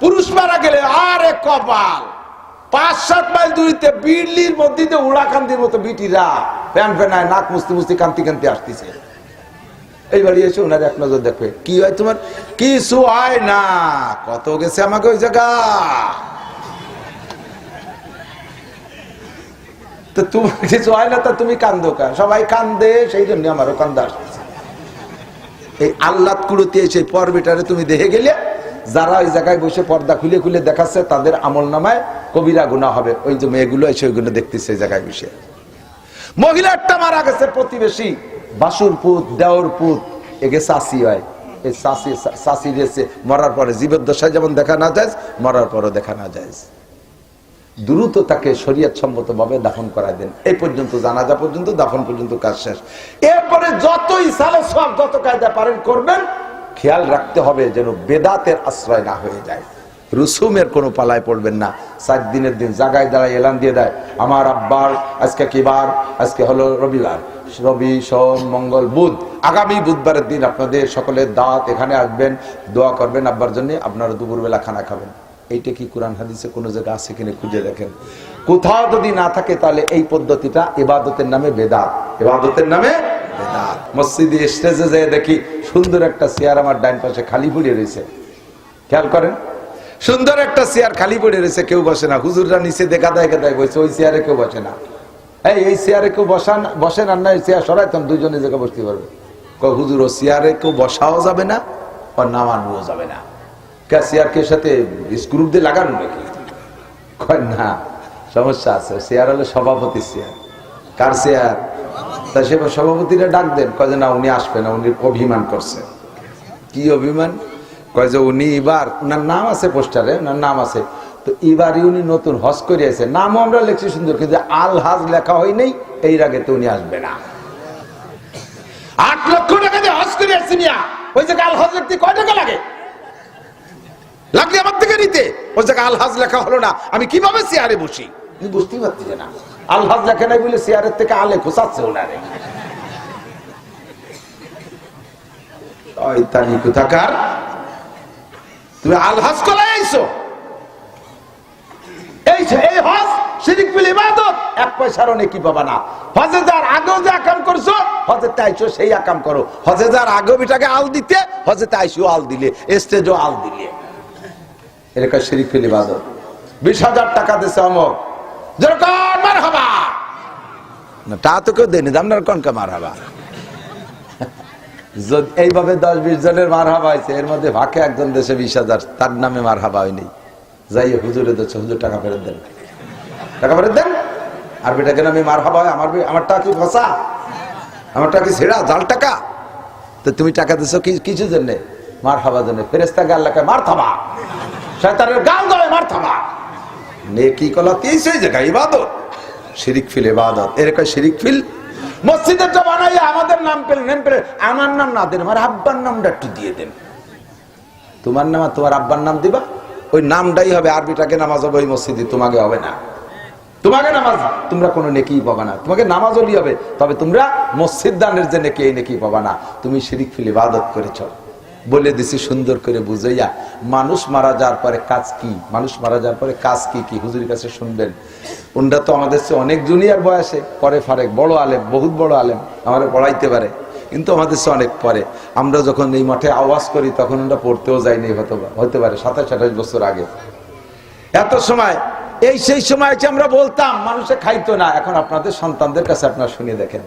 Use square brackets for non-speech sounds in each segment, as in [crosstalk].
পুরুষ মারা গেলে আরে কপাল। পাঁচ, সাত মাইল দূরিতে বিড়লির মধ্যে উড়াকান্দির মতো বিটিরা প্যান ফেনায় নাক মুস্তি মুস্তি কান্তি কান্তি আসতেছে। এই বাড়ি এসে ওনার এক নজর দেখবে। কি হয় তোমার? কিছু হয় না। কত গেছে আমাকে ওই জায়গা? তো তোমার [laughs] কিছু হয় না, তা তুমি কান্দো কা সবাই কান্দে, সেই জন্য আমারও কান্দা আসতেছে। এই আল্লাহ কুড়ুতে সেই পর্বেটারে তুমি দেখে গেলে যারা ওই জায়গায় বসে পর্দা খুলে খুলে দেখাচ্ছে, তাদের আমল নামায় কবিরা গুণা হবে। ওই যে মেয়েগুলো এসে ওইগুলো দেখতেছে এই জায়গায় বসে। মহিলাটা মারা গেছে প্রতিবেশী। বাসুর পুত দেওর পুত এগে চাষি হয়। এই চাষি চাষি মরার পরে জীবদ্দশায় যেমন দেখা না যায়, মরার পরও দেখা না যায়। দ্রুত তাকে সম্মত ভাবে দাফন করায় দেন। এই পর্যন্ত, জানাজা পর্যন্ত, দাফন পর্যন্ত কাজ শেষ। এরপরে যতই সালে সব যত কায়দা পারেন করবেন খেয়াল রাখতে হবে যেন বেদাতের আশ্রয় না হয়ে যায়। রুসুমের কোনো পালায় পড়বেন না। সাত দিনের দিন জাগায় দাঁড়ায় এলান দিয়ে দেয়, আমার আব্বার আজকে কি বার? আজকে হলো রবিবার। রবি, সোম, মঙ্গল, বুধ। আগামী বুধবারের দিন আপনাদের সকলের দাঁত এখানে আসবেন। দোয়া করবেন আব্বার জন্য, আপনারা দুপুরবেলা খানা খাবেন। এইটা কি কোরআন হাদিসে কোনো জায়গা আছে কিনা খুঁজে দেখেন। কোথাও যদি না থাকে তাহলে এই পদ্ধতিটা এবাদতের নামে বেদাত। এবাদতের নামে বেদাত। মসজিদে স্টেজে যেয়ে দেখি সুন্দর একটা চেয়ার আমার ডাইন পাশে খালি পড়ে রয়েছে। খেয়াল করেন? সুন্দর একটা চেয়ার খালি পড়ে রয়েছে, কেউ বসে না। হুজুররা নিচে দেখা দেয় দেয়, বসে, ওই চেয়ারে কেউ বসে না। এই এই চেয়ারে কেউ বসান বসেন আর না এই চেয়ার সরাইতাম দুইজনে জায়গায় বসতে পারবে। হুজুর, ও চেয়ারে কেউ বসাও যাবে না আর নামানোও যাবে না। কে, চেয়ার কে সাথে স্ক্রু দিয়ে লাগানো নাকি? কয়, না, সমস্যা আছে চেয়ার হলো সভাপতি চেয়ার। কার চেয়ার? তা সে সভাপতিরা ডাক দেন, কয় যে না, উনি আসবে না, উনি অভিমান করছে। কি অভিমান? কয় যে উনি এবার ওনার নাম আছে পোস্টারে ওনার নাম আছে। তো এবারই উনি নতুন হজ করে আছে নামও আমরা লিখছি সুন্দর, কিন্তু আল হাজ লেখা হয় নেই এই আগে তো উনি আসবে না। আট লক্ষ টাকা দিয়ে হজ করে আসছি মিয়া। ওই জায়গায় আল হজ লিখতে কয় টাকা লাগে? লাগলে আমার থেকে নিতে। ওই জায়গায় আলহাজ লেখা হলো না। আমি কীভাবে চেয়ারে বসি? তুমি বুঝতেই না। আলহাজ লেখা নাই বলে চেয়ারের থেকে আলে খোসাচ্ছে ওনারে বিল সেই করো। আল দিতে, হজে তাইছো আল দিলে, স্টেজও আল দিলে। এলাকা শিরিক ফিল ইবাদত। বিশ হাজার টাকা দিছে অমক। তা তো কেউ দেয়নি, আপনার কনকা মার হবা এইভাবে দশ বিশ জনের মার হাবা হয়েছে, এর মধ্যে ভাকে একজন দেশে বিশ হাজার, তার নামে মার হাবা হয়নি। যাই হুজুরে দিচ্ছে হুজুর টাকা ফেরত দেন। টাকা ফেরত দেন? আর বেটাকে নামে মার হাবা হয়, আমার আমার টাকা কি ফসা আমার টাকা ছেড়া, জাল টাকা? তো তুমি টাকা দিছো কিছু জন্য? মার হাবা জন্য। ফেরেস্তা গাল লেখায় মার থাবা শয়তানের গাল গলে মার থাবা নে কি কলা তিন সেই জায়গায় ইবাদত। শিরিক ফিল ইবাদত। এরকম শিরিক ফিল? মসজিদের তো বানাই আমাদের নাম নেম পেলে, আমার নাম না দেন, আমার আব্বার নামটা একটু দিয়ে দেন। তোমার নাম তোমার আব্বার নাম দিবা? ওই নামটাই হবে, আরবিটাকে নামাজ হবে, ওই মসজিদে তোমাকে হবে না। তোমাকে নামাজ তোমরা কোনো নেকি পাবা না। তোমাকে নামাজ হলি হবে, তবে তোমরা মসজিদ দানের যে নেকি, এই নেকি পাবা না। তুমি শিরিক ফিল ইবাদত করেছ। বলে দিছি সুন্দর করে বুঝাইয়া, মানুষ মারা যাওয়ার পরে কাজ কি? মানুষ মারা যাওয়ার পরে কাজ কি কি? হুজুরের কাছে শুনবেন। উনরা তো আমাদের চেয়ে অনেক জুনিয়র বয়সে, পরে ফারেক, বড় আলেম, বহুত বড় আলেম আমাদের পড়াইতে পারে। কিন্তু আমাদের চেয়ে অনেক পরে। আমরা যখন এই মাঠে আওয়াজ করি, তখন আমরা পড়তেও যাইনি হতে হতে পারে, সাতাশ আঠাশ বছর আগে। এত সময়, এই সেই সময় যে আমরা বলতাম, মানুষে খাইতো না। এখন আপনাদের সন্তানদের কাছে আপনারা শুনে দেখেন।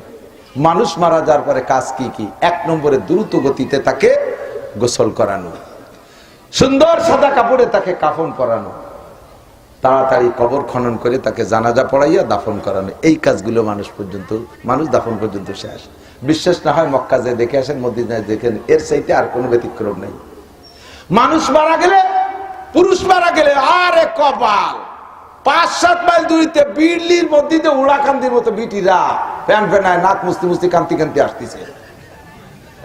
মানুষ মারা যাওয়ার পরে কাজ কি কি? এক নম্বরে দ্রুত গতিতে তাকে গোসল করানো। সুন্দর সাদা কাপড়ে তাকে কাফন পরানো। তাড়াতাড়ি কবর খনন করে তাকে জানাজা পড়াইয়া দাফন করানো। এই কাজগুলো মানুষ পর্যন্ত, মানুষ দাফন পর্যন্ত শেষ। বিশ্বাস না হয় মক্কা যে দেখে আসেন মদিনায় দেখেন এর চাইতে আর কোনো ব্যতিক্রম নেই। মানুষ মারা গেলে, পুরুষ মারা গেলে আরে কপাল! পাঁচ, সাত মাইল দূরিতে বিড়লির মধ্যে উড়াকান্দির মতো বিটিরা প্যান ফেনায় নাক মুস্তি মুস্তি কান্তি কান্তি আসতেছে।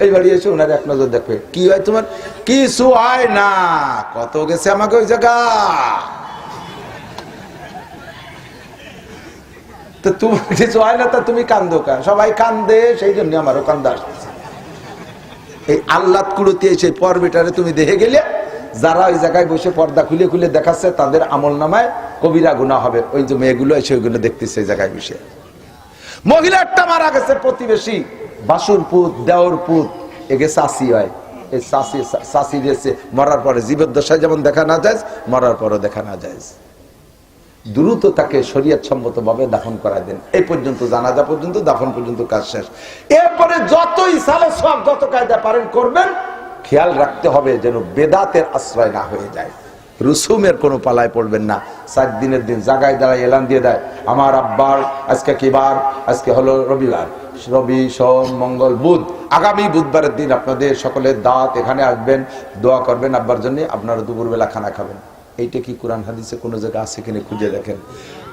এই বাড়ি এসে ওনার এক নজর দেখবে। কি হয় তোমার? কিছু হয় না। কত গেছে আমাকে ওই জায়গা? তো তোমার [laughs] কিছু হয় না, তা তুমি কান্দো সবাই কান্দে, সেই জন্য আমারও কান্দা আসতেছে। এই আল্লাহ কুড়ুতে সেই তুমি দেখে গেলে, যারা ওই জায়গায় বসে পর্দা খুলে খুলে দেখাচ্ছে, তাদের আমল নামায় কবিরা গুণা হবে। ওই যে মেয়েগুলো এসে ওইগুলো দেখতেছে এই জায়গায় বসে। মহিলাটা মারা গেছে প্রতিবেশী। বাসুর পুত, দেওর পুত এগে চাষি হয়। এই চাষি চাষি দিয়েছে, মরার পরে জীবের দশায় যেমন দেখা না যায়, মরার পরও দেখা না যায়। দ্রুত তাকে শরীয়ত সম্মত ভাবে দাফন করা দেন। এই পর্যন্ত জানাজা পর্যন্ত, দাফন পর্যন্ত কাজ শেষ। এরপরে যতই সালে সব যত কায়দা পারেন করবেন, খেয়াল রাখতে হবে যেন বেদাতের আশ্রয় না হয়ে যায়। রুসুমের কোনো পালায় পড়বেন না। সাত দিনের দিন জাগায় দাঁড়ায় এলান দিয়ে দেয়, আমার আব্বার আজকে কি বার? আজকে হলো রবিবার। রবি, সোম, মঙ্গল, বুধ। আগামী বুধবারের দিন আপনাদের সকলের দাঁত এখানে আসবেন, দোয়া করবেন, আব্বার জন্য আপনারা দুপুরবেলা খানা খাবেন। এইটা কি কোরআন হাদিসে কোনো জায়গা আছে কিনা খুঁজে দেখেন।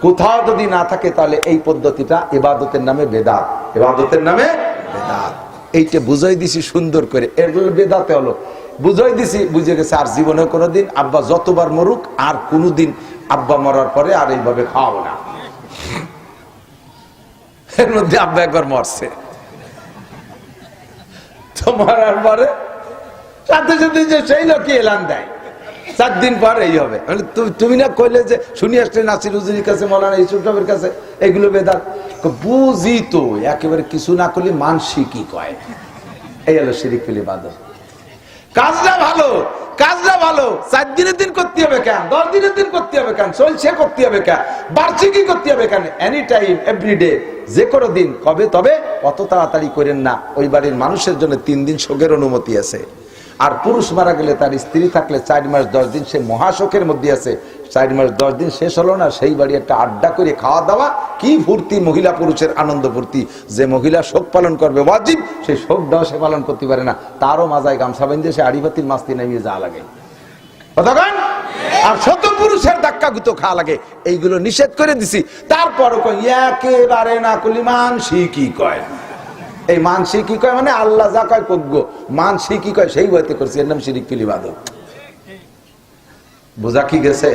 কোথাও যদি না থাকে তাহলে এই পদ্ধতিটা এবাদতের নামে বেদাত। এবাদতের নামে বেদাত। এইটা বুঝাই দিছি সুন্দর করে। এগুলো বেদাতে হলো। বুঝাই দিছি, বুঝে গেছে আর জীবনে কোনোদিন আব্বা যতবার মরুক, আর কোনোদিন আব্বা মরার পরে আর এইভাবে খাওয়াবো না। এর মধ্যে আব্বা একবার মরছে। তো মরার পরে সাথে সাথে যে সেই লোকই এলান দেয়। চার দিন পর এই হবে। মানে তুমি না কইলে যে শুনি আসলে নাসির হুজুরির কাছে, মৌলানা ইসুফ সাহেবের কাছে, এগুলো বেদাত। বুঝি তো, একেবারে কিছু না করলে মানসি কি কয়। এই হলো শিরিক ফিলি বাদল কাজটা ভালো কাজটা ভালো। চার দিনের দিন করতে হবে কেন? দশ দিনের দিন করতে হবে কেন? চলছে করতে হবে কেন? বার্ষিকই করতে হবে কেন? এনি টাইম এভরিডে যে কোনো দিন, কবে তবে অত তাড়াতাড়ি করেন না। ওই বাড়ির মানুষের জন্য তিন দিন শোকের অনুমতি আছে। আর পুরুষ মারা গেলে তার স্ত্রী থাকলে চার মাস, দশ দিন সে মহাশোকের মধ্যে আছে। চার মাস, দশ দিন শেষ হলো না, সেই বাড়ি একটা আড্ডা করে খাওয়া দাওয়া। কি ফুর্তি, মহিলা পুরুষের আনন্দ ফুর্তি। যে মহিলা শোক পালন করবে, ওয়াজিব, সেই শোকটাও সে পালন করতে পারে না। তারও মাজায় গামছা বেঁধে সে আড়িবাতির মাস্তি নামিয়ে যা লাগে? আর শত পুরুষের ধাক্কা গুতো খাওয়া লাগে। এইগুলো নিষেধ করে দিছি। তারপরও কই একেবারে না করলি মানসি কি কয়? এই মানসি কি কয়? মানে আল্লাহ যা কয় কজ্ঞ। মানসি কি কয়? সেই ভয়তে করছি। এর নাম শিরিক ফিলি বাদক বোঝা কি গেছে?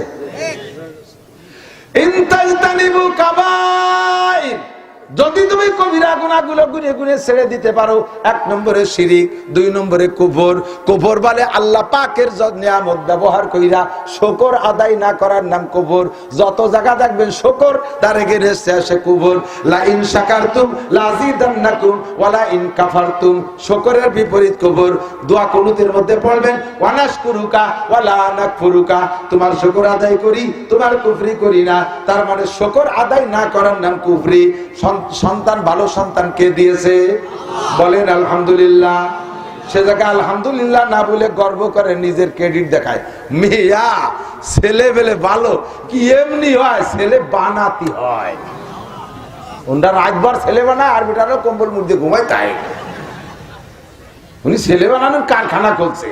ইনতাজতানিবু কাবাইর। যদি তুমি কবিরা গুণাগুলো গুনে গুনে ছেড়ে দিতে পারো, এক নম্বরে শিরিক, দুই নম্বরে কুফর। কুফর বলে আল্লাহ পাকের নিয়ামত ব্যবহার কইরা শকর আদায় না করার নাম কুফর। যত জায়গা দেখবেন শকর, তার এগেনস্টে আসে কুফর। লা ইন শাকারতুম লাযিদান্নাকুম ওয়ালা ইন কাফারতুম। শকরের বিপরীত কুফর। দোয়া কুনুতের মধ্যে পড়বেন, ওয়ানাশকুরুকা ওয়ালা নাকফুরুকা। তোমার শকর আদায় করি, তোমার কুফরি করি না। তার মানে শকর আদায় না করার নাম কুফরি। সন্তান, ভালো সন্তান কে দিয়েছে? বলেন, আলহামদুলিল্লাহ। সে জায়গায় আলহামদুলিল্লাহ না বলে গর্ব করে নিজের ক্রেডিট দেখায়। মেয়া, ছেলে বেলে ভালো, কি এমনি হয়? ছেলে বানাতি হয়। ওনারা রাতভর ছেলে বানায়, আর বেটারও কম্বল মুড়ে ঘুমায়, তাই। উনি ছেলে বানানোর কারখানা খুলছে।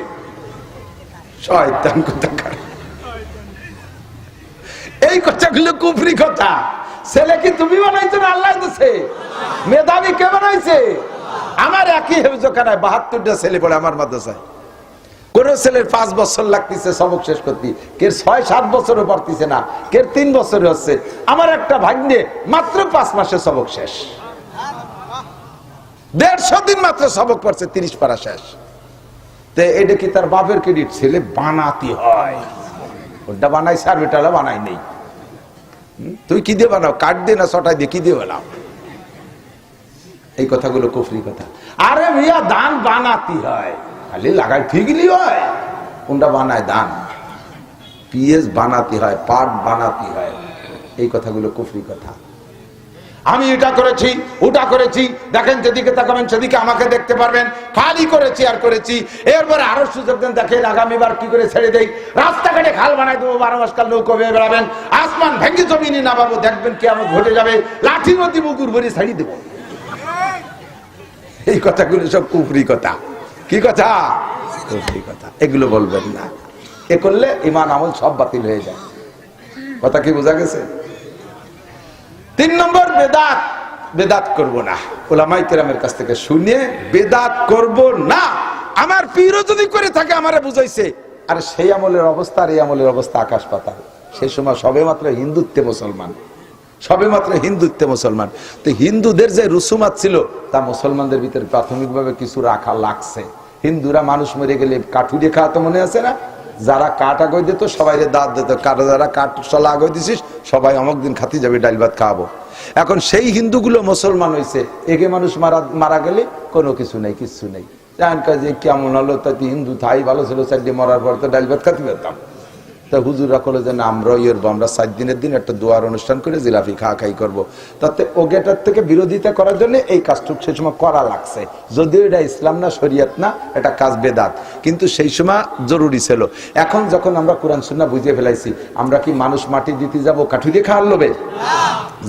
এই কথাগুলো কুফরি কথা। ছেলে কি তুমি বানাইছো না আল্লাহ দিছে? মেধাবী কে বানাইছে? আমার একই হেফজখানায় বাহাত্তরটা ছেলে পড়ে আমার মাদ্রাসায়। কোন ছেলের পাঁচ বছর লাগতেছে, সবক শেষ করতে। কে ছয়, সাত বছরও পারতেছে না কে তিন বছরে হচ্ছে। আমার একটা ভাগ্নে মাত্র পাঁচ মাসে সবক শেষ। দেড়শো দিন মাত্র সবক পড়ছে, তিরিশ পারা শেষ। তো এটা কি তার বাপের ক্রেডিট ছেলে বানাতে হয়। ওটা বানাই সার বেটালা বানাই নেই। তুই কি দিয়ে বানাও? কাট দিয়ে না ছটাই দিয়ে কি দিয়ে বানাও? এই কথাগুলো কফরি কথা। আরে মিয়া দান বানাতি হয়। খালি লাগাই ফিগলি হয়। কোনটা বানায়? দান পিএস বানাতি হয়, পাট বানাতি হয়। এই কথাগুলো কফরি কথা। আমি এটা করেছি, ওটা করেছি। দেখেন যেদিকে তাকাবেন, সেদিকে আমাকে দেখতে পারবেন। খালি করেছি আর করেছি। এরপরে আরও সুযোগ দেন, দেখেন আগামীবার কি করে ছেড়ে দেই। রাস্তাঘাটে খাল বানাই দেবো, বারো মাস কাল নৌকো বেয়ে বেড়াবেন। আসমান ভেঙে জমিনি না পাবো দেখবেন কি আমার ঘটে যাবে। লাঠি নদী বুকুর ভরে ছাড়িয়ে দেবো। এই কথাগুলো সব কুফরি কথা। কি কথা? কুফরি কথা। এগুলো বলবেন না। এ করলে ইমান আমল সব বাতিল হয়ে যায়। কথা কি বোঝা গেছে? তিন নম্বর, বেদাত। বেদাত করব না। ওলামাই কেরামের কাছ থেকে শুনে বেদাত করব না। আমার পীরও যদি করে থাকে, আমারে বুঝাইছে। আর সেই আমলের অবস্থা আর এই আমলের অবস্থা আকাশ পাতাল। সেই সময় সবে মাত্র হিন্দুত্বে মুসলমান। সবে মাত্র হিন্দুত্বে মুসলমান। তো হিন্দুদের যে রুসুমাত ছিল, তা মুসলমানদের ভিতরে প্রাথমিকভাবে কিছু রাখা লাগছে। হিন্দুরা মানুষ মরে গেলে কাঠুরে খাওয়া তো মনে আছে না? যারা কাঠ আগই দিত সবাই দাঁত দিত। কাঠ যারা কাঠ চলা আগে দিছিস, সবাই অমুক দিন খাতি যাবে ডাইল ভাত খাওয়াবো। এখন সেই হিন্দুগুলো মুসলমান হয়েছে একে মানুষ মারা মারা গেলে কোনো কিছু নেই কিছু নেই। জান যে কেমন হলো, তা হিন্দু থাই ভালো ছিল চারটে মরার পর তো ডাইল ভাত খাতে পেতাম। তা হুজুরা করল যে, না আমরা ইয়েরবো আমরা সাত দিনের দিন একটা দোয়ার অনুষ্ঠান করে জিলাপি খা, খাই করব। তাতে ওগেটার থেকে বিরোধিতা করার জন্য এই কাজটুক সেই সময় করা লাগছে। যদিও এটা ইসলাম না, শরিয়ত না, এটা কাজ বেদাত। কিন্তু সেই সময় জরুরি ছিল। এখন যখন আমরা কোরআন সুন্না বুঝে ফেলাইছি, আমরা কি মানুষ মাটি দিতে যাব কাঠুরি খাওয়ার লোবে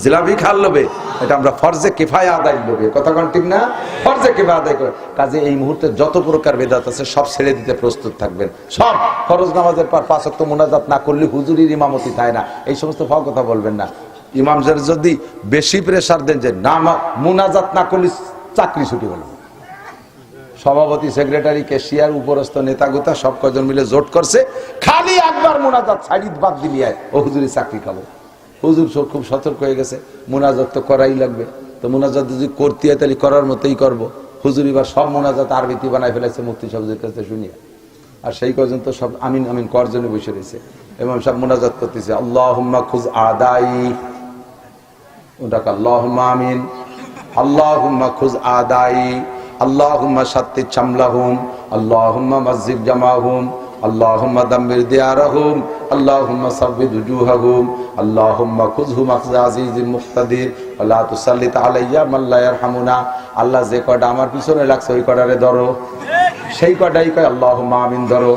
জিলাপি খাওয়ার লোবে এটা আমরা ফরজে কেফায় আদায় লোবে কথা কোন ঠিক না? ফরজে কেফায় আদায় করে। কাজে এই মুহূর্তে যত প্রকার বেদাত আছে, সব ছেড়ে দিতে প্রস্তুত থাকবেন। সব! ফরজ নামাজের পর পাঁচক্ত মোনাজাত না করলে হুজুরির ইমামতি থাকে না? এই সমস্ত ফাও কথা বলবেন না। ইমামদের যদি বেশি প্রেসার দেন যে না মোনাজাত না করলে চাকরি ছুটি হলো। সভাপতি সেক্রেটারি কেশিয়ার উপরস্থ, নেতাগুতা, সব কজন মিলে জোট করছে। খালি একবার মোনাজাত সাইড বাদ দিলিয়ে ও হুজুরি চাকরি খাব। হুজুর সব খুব সতর্ক হয়ে গেছে। মোনাজাত তো করাই লাগবে। তো মোনাজাত যদি করতে হয় তাহলে করার মতোই করব। হুজুর এবার সব মোনাজাত আরবিতি বানাই ফেলেছে মুক্তি সবজের কাছে শুনিয়া। আর সেই পর্যন্ত সব আমিন আমিন কর জন্য বসে রয়েছে। এবং সব মোনাজাত করতেছে আল্লাহ খুজ আদাই। ওটাকে আল্লাহ আমিন। আল্লাহ খুজ আদাই। আল্লাহুম্মা সাত্তি চামলাহুম। আল্লাহুম্মা মসজিদ জামাহুম। সাব্বিদ উজুহাহুম। আল্লাহুম্মা খুযহুম আখযা আজিজিল মুক্তাদির ওয়া তুসাল্লিত আলাইয়া মান লা ইয়ারহামুনা। আল্লাহ যে কয়টা আমার পিছনে লাগছে, ওই কয়টারে ধরো। সেই কটাই কয় আল্লাহ মামিন ধরো।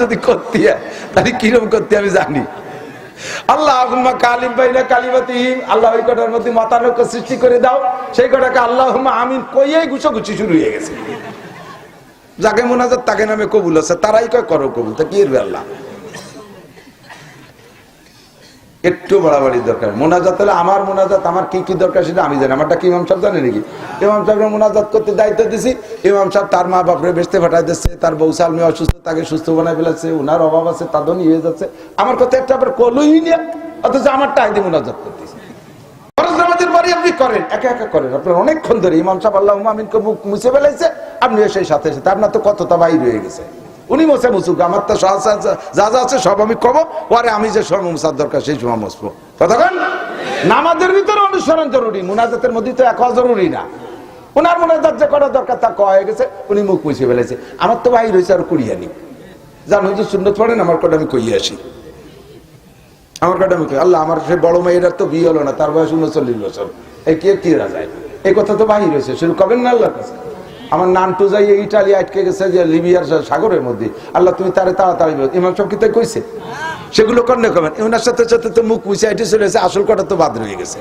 যদি করতে হয়, তাহলে কিরম করতে আমি জানি। আল্লাহ কটার মধ্যে সৃষ্টি করে দাও। সেই আল্লাহ আমিন গেছে। যাকে তাকে নামে কবুল আছে, তারাই কয়, করো কবুল। তা কি আল্লাহ একটু বাড়াবাড়ি দরকার। মোনাজাত হলে আমার মোনাজাত, আমার কি কি দরকার সেটা আমি জানি আমারটা কি ইমাম সাহেব জানে নাকি? ইমাম সাহেবের মোনাজাত করতে দায়িত্ব দিছি। ইমাম সাহেব তার মা বাপরে বেসতে ফাটাই দিচ্ছে, তার বউ সালমি অসুস্থ, তাকে সুস্থ বানাই ফেলেছে ওনার অভাব আছে তাদনই হয়ে যাচ্ছে। আমার কথা একটা আবার কলই নিয়ে অথচ আমার টাইদি মোনাজাত করতেছি আপনি করেন, একা একা করেন। আপনার অনেকক্ষণ ধরে ইমাম সাহেব আল্লাহ আমিনকে মুখ মুছে ফেলাইছে আপনি সেই সাথে সাথে আপনার তো কতটা বাইর হয়ে গেছে? উনি মোছে মুসুক আমার তো যা যা আছে সব আমি কব পরে আমি যে সময় মুসার দরকার, সেই সময় মুসবো কতক্ষণ নামাজের ভিতরে অনুসরণ জরুরি, মুনাজাতের মধ্যে তো এক জরুরি না। ওনার মোনাজাত যে করা দরকার, তা কয়া গেছে? উনি মুখ মুছে ফেলেছে। আমার তো বাইর হয়েছে আর কুড়িয়ানি জানো যে সুন্দর পড়েন, আমার কটা আমি কইয়ে আসি। আমার কটা আমি আল্লাহ, আমার সে বড় মেয়েটার তো বিয়ে হলো না, তার বয়স উনচল্লিশ বছর। এই কে কি যায় এই কথা তো বাহির হয়েছে শুরু কবেন না আল্লাহর কাছে? আমার নানটু যাই ইটালি আটকে গেছে যে লিবিয়ার সাগরের মধ্যে। আল্লাহ, তুমি তারে তাড়াতাড়ি। ইমাম সব কি তাই কইছে? সেগুলো কন্যা কবেন ওনার সাথে সাথে তো মুখ মুছে আইটে চলে গেছে, আসল কটা তো বাদ রয়ে গেছে।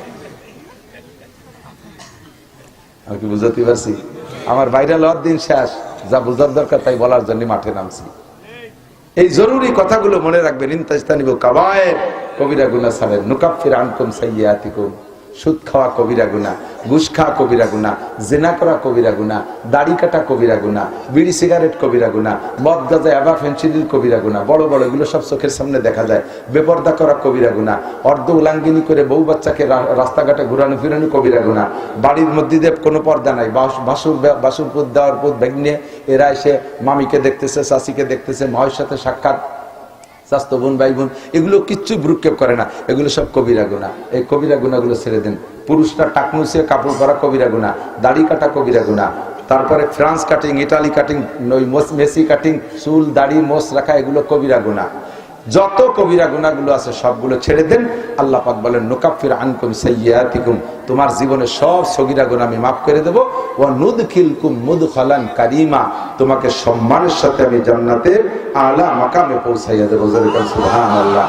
আমি কি বুঝতে পারছি? আমার বাইরে লওয়ার দিন শেষ। যা বুঝার দরকার তাই বলার জন্য মাঠে নামছি। এই জরুরি কথাগুলো মনে রাখবেন। ইনতাস্তানিব কাবায় কবিরা গুনা সালেন নুকাফির আনকুম সুদ খাওয়া কবিরা গুনা ঘুষ খাওয়া কবিরা গুনা জেনা করা কবিরা গুনা দাড়ি কাটা কবিরা গুনা বিড়ি সিগারেট কবিরা গুনা মদ গাজা এবা ফেন্সিডিল কবিরা গুনা বড় বড় এগুলো সব চোখের সামনে দেখা যায়। বেপর্দা করা কবিরা গুনা অর্ধ উলাঙ্গিনী করে বউ বাচ্চাকে রাস্তাঘাটে ঘুরানো ফিরানো কবিরা গুনা বাড়ির মধ্যে কোনো পর্দা নাই, বাস- বাসুর বাসুর পুত, দেওয়ার পুত ভেঙে এরা এসে মামিকে দেখতেছে, চাষিকে দেখতেছে মহের সাথে সাক্ষাৎ স্বাস্থ্য বোন, ভাই বোন, এগুলো কিচ্ছু ভ্রুক্ষেপ করে না। এগুলো সব কবিরা গুণা। এই কবিরা গুণাগুলো ছেড়ে দেন। পুরুষরা টাকনুসিয়ে কাপড় পরা কবিরা গুণা। দাড়ি কাটা কবিরা গুণা। তারপরে France cutting Italy cutting Messi cutting চুল, দাড়ি, মোস রাখা, এগুলো কবিরা গুণা। যত কবিরা গুণাগুলো আছে, সবগুলো ছেড়ে দেন। আল্লাহ পাক বলেন, নোকাফির আনকুম সাইয়াতিকুম তোমার জীবনে সব সগিরা গুণ আমি মাফ করে দেবো। ও নুদ খিলকুম মুদ কারিমা। তোমাকে সম্মানের সাথে আমি জান্নাতের আলা মাকামে পৌঁছাইয়া দেবো। সুবহানাল্লাহ।